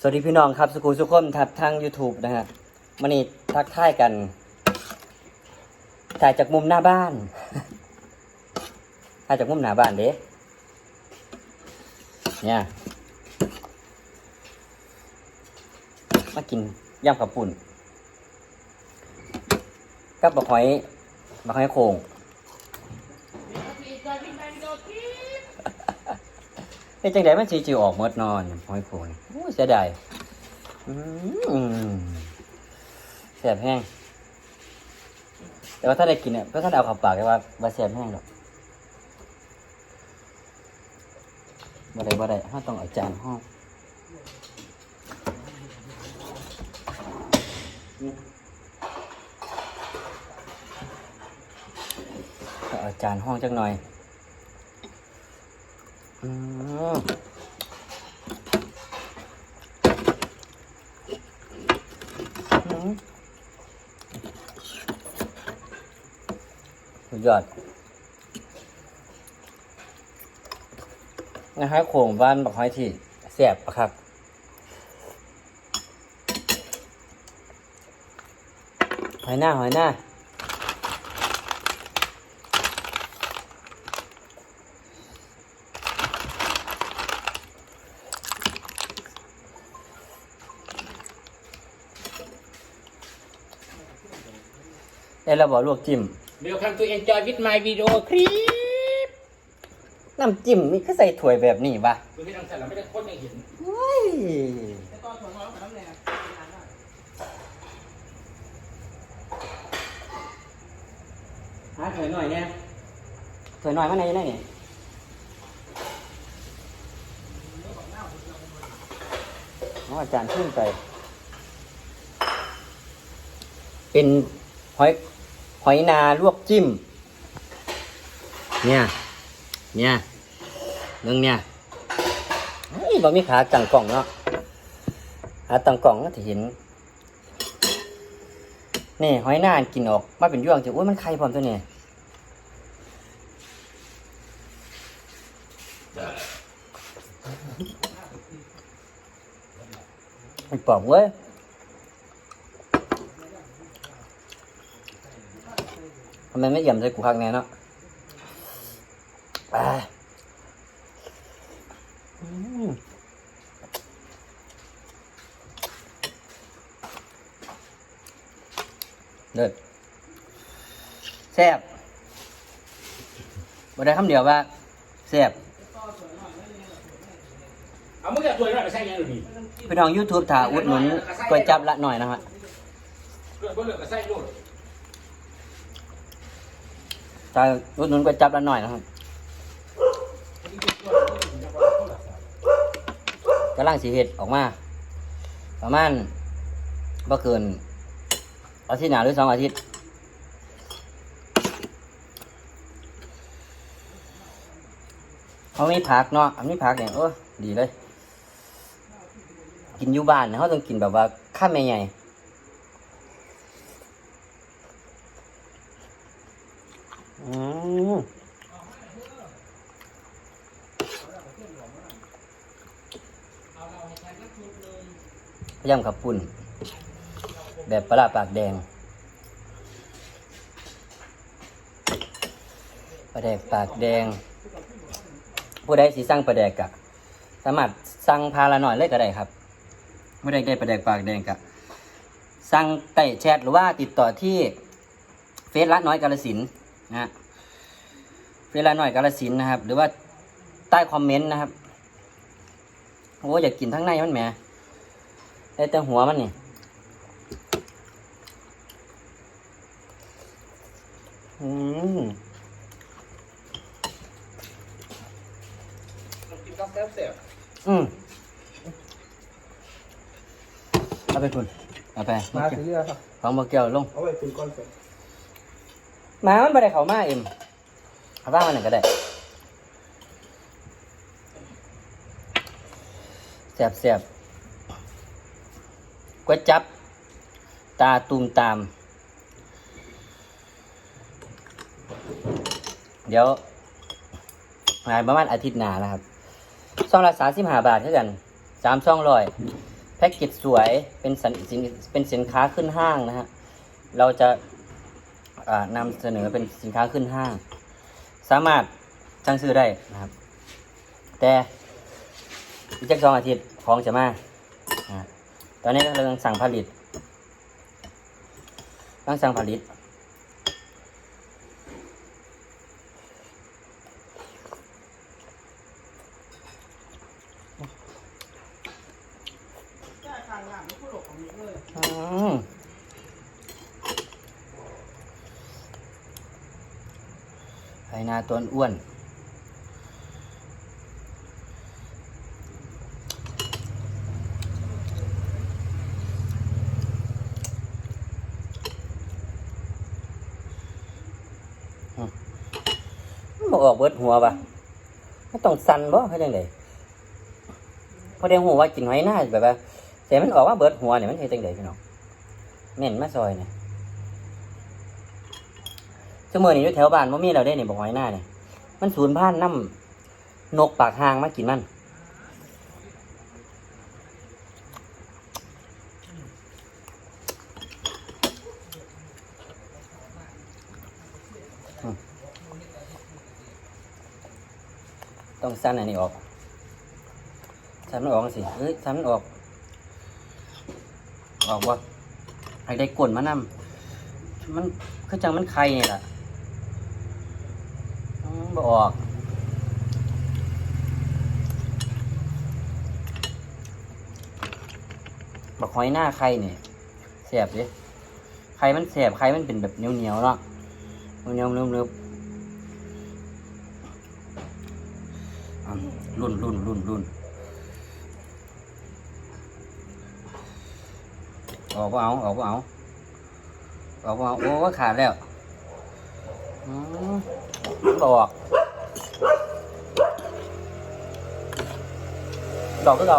สวัสดีพี่น้องครับสุขุสุขมทับทาง YouTube นะฮะมันนี่ทักทายกัน ถ่ายจากมุมหน้าบ้าน ถ่ายจากมุมหน้าบ้านเด้เนี่ยมากินย่ำขับปุ่นกับบักหอยบักหอยโขงเฮ้ยจังไดมันสิจิออกหมดนอนหอยโขงนี่โอ้ย เสียดายแสบแห้ง แต่ว่าถ้าได้กินเนี่ยก็ท่านเอาเขับปากเลยว่าว่าแสบแห้งหรอกบ่ได้บ่ได้ห้าต้องเอาจานห้องอาจานห้องจักหน่อย อืม อืมสุดยอดนะฮะโขงบ้านบักหอยที่แซ่บปะครับหอยหน้าหอยหน้า เอ้เราบอกลวกจิ้ม Welcome to enjoy with my video clip น้ำจิ้มนี่ก็ใส่ถ้วยแบบนี้ปะดูที่ทางสารไม่ได้คนไม่เห็นเฮ้ยหาถ้วยหน่อยเนี่ยถ้วยหน่อยมาไหนไหนเนี่ยเอาอาจารย์ขึ้นไป เป็นหอย หอยนาลวกจิ้ม เนี่ย เนี่ยเรื่งเนี่ยเฮ้ยบ่มีขาตั้งกล่องเนาะขาตังกล่องก็จะเห็น นี่หอยนานกินออกมาเป็นย่วงจะอุ้ยมันไข่พร้อมตัวนี้มันปอบเว้ย ทำไมไม่เอี่ยมใส่กูข้างแน่เนาะอ่าอืมเลิศแซ่บบ่ได้คำเดียวว่าแซ่บเอามึงจะตัวอะไรไปใส่ยังหรือนี่พี่น้อง YouTube ถ่าอุดหนุนก๋วยจับละหน่อยนะฮะ เกิดบ่เหลือก็ใส่โลด ถ่าอุดหนุนก๋วยจับละหน่อยนะครับกำลังสีเห็ดออกมา ประมาณบ่เกินอาทิตย์หน้าหรือสองอาทิตย์เขามีผักเนาะอันนี้ผักเนี่ยโอ้ดีเลย กินอยู่บ้านเนี่ยเขาต้องกินแบบว่าข้ามใหญ่ อืมยำขับปุ่น แบบปลาปากแดงปลาแดกปากแดง ผู้ใดสีสั่งปลาแดกกะ สามารถสั่งพาละหน่อยเลยก็ได้ครับผู้ใดได้ปลาแดกปากแดงกะสั่งใต้แชทหรือว่าติดต่อที่เฟซละน้อยกาลสินนะ เฟซละน้อยกาลสินธุ์นะครับ หรือว่าใต้คอมเมนต์นะครับโอ้อยากกินทั้งในมันแหมได้แต่หัวมันนี่อืมกินข้าวแซ่บแซ่บอืมเอาไปคุณเอาไปมาซื้อเรือครับของบกเกี่ยวลงเอาไว้เป็นก้อนเสร็จหมามันไปได้เขามาเอ็ม เอาบ้างมันหนึ่งก็ได้แสบแสบก๋วยจับ ตาตูมตาม เดี๋ยวงานประมาณอาทิตย์หน้าแล้วครับซองละสามสิบห้าบาทเท่ากันสามซองร้อย แพ็กเกจสวยเป็นสินสินเป็นสินค้าขึ้นห้างนะฮะเราจะนำเสนอเป็นสินค้าขึ้นห้าง สามารถสั่งซื้อได้นะครับ แต่อีกจักสองอาทิตย์ของจะมาตอนนี้ก็กำลังสั่งผลิตกำลังสั่งผลิต อืม ไข่นาตัวอ้วนมันบอกออกเบิดหัวปะไม่ต้องสั่นบ่ให้ยังไงพอเดียวหัวว่ากินหอยหน้าแบบว่าแต่มันออกว่าเบิดหัวเนี่ยมันเฮ็ดจังไดพี่น้องเหม็นมาซอยเนี่ย ชั่วโมงนี้อยู่แถวบ้านบ่มีเราได้นี่ยบอกหอยหน้าเนี่ยมันสูญพันธุ์น้ำนกปากหางมากินมันต้องสั้นอันนี้ออกสั้นมันออกสิเอ้ยสั้นมันออก ออกว่าไอ้ได้กลนมานำมันคือจังมันไข่นี่แหละ บ่ออกบักหอยหน้าไข่เนี่ยแสบดิไข่มันแสบไข่มันเป็นแบบเหนียวๆเนาะเหนียวๆนึบๆอะรุ่นรุ่นรุ่นรุ่นออกก็เอาออกก็เอาออกก็เอาโอ้ยขาดแล้วอื ดอก ดอกก็เรา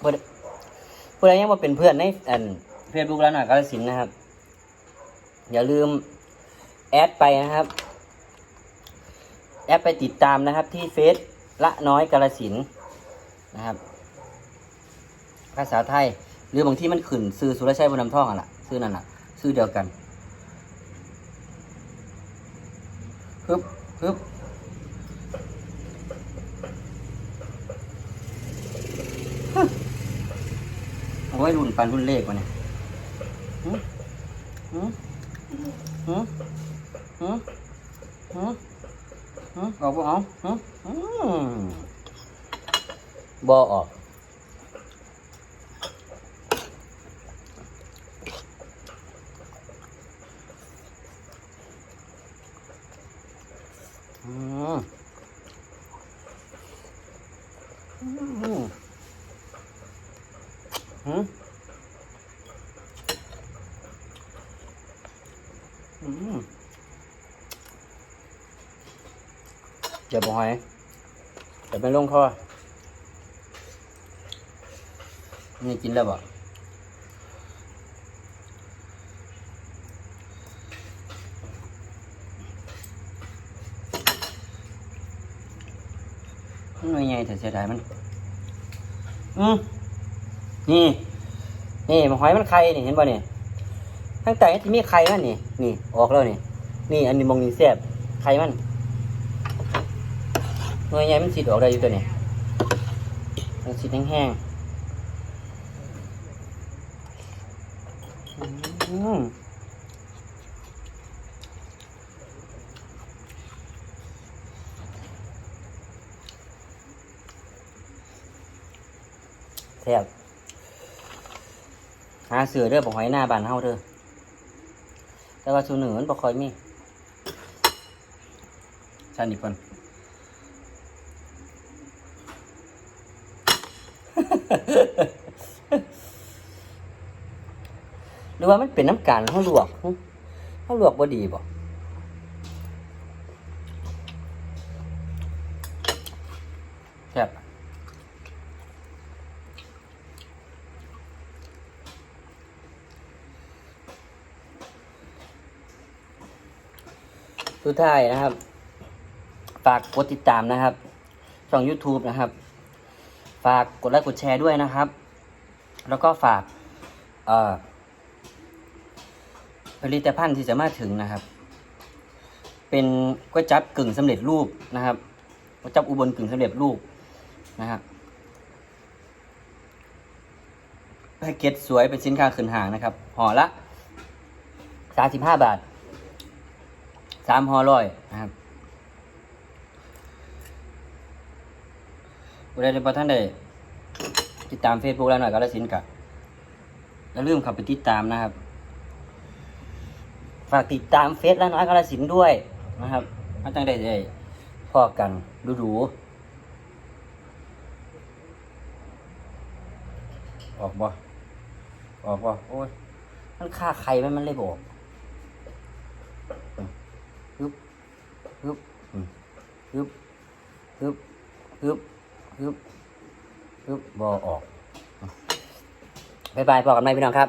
ผู้ใดผู้ใดยังมาเป็นเพื่อนในอันเฟซบุ๊กแล้วหน่อยกาลสินนะครับ อย่าลืมแอดไปนะครับ แอดไปติดตามนะครับที่เฟซละน้อยกาลสินนะครับ ภาษาไทย หรือบางที่มันขึ้นซื้อสุรชัยบุญนำท่องอะล่ะซื้อนั่นแหละซื้อเดียวกันฮึบฮึบฮึเอาไว้รุ่นปันรุ่นเลขวะเนี่ยหืมหืมหืมหืมหืม หืมออกบ่เอาหืมอืมบ่ออก อืมอืมอืมอืม เดี๋ยวบอกให้เดี๋ยวไปลงคอนี่กินแล้วบ่มันหน่วยใหญ่แต่เสียดายมัน อืมนี่ นี่มันหอยมันไข่นี่เห็นป่ะนี่ตั้งแต่ที่มีไข่มันนี่ นี่ ออกแล้วนี่ นี่ อันนี้มองนี่แซ่บไข่มัน น่วยใหญ่มันสิดออกได้อยู่ตัวนี้มันสิดแห้งๆอืมแซ่บหาเสือเด้อบอกหอยหน้าบานเฮาเด้อแต่ว่าสูเหนือมันบ่ค่อยมีชันอีกคน รือว่ามันเป็นน้ำกานเขาลวกเขาลวกบ่ดีบ่แคบสุดท้ายนะครับ ฝากกดติดตามนะครับช่อง YouTube นะครับ ฝากกดไลค์กดแชร์ด้วยนะครับ แล้วก็ฝาก เอ่อ ผลิตภัณฑ์ที่จะมาถึงนะครับ เป็นก๋วยจั๊บกึ่งสำเร็จรูปนะครับก๋วยจั๊บอุบลกึ่งสำเร็จรูปนะครับแพ็กเกจสวยเป็นสินค้าขึ้นห่างนะครับห่อละสามสิบห้าบาทสามห่อร้อยนะครับบุได้ในพอท่านได้ติดตามเฟซบุ๊กแล้วหน่อยก็แล้วสินกะอย่าลืมเข้าไปติดตามนะครับ ฝากติดตามเฟซแล้วน้อยกาลสินด้วยนะครับมาจังได้ได้พอกันดูดูออกบ่ออกบ่โอ้ยมันฆ่าใครมันมันเลยบอกฮึบฮึบฮึบฮึบฮึบฮึบฮึบบ่ออกบายบายพอกันไหมพี่น้องครับ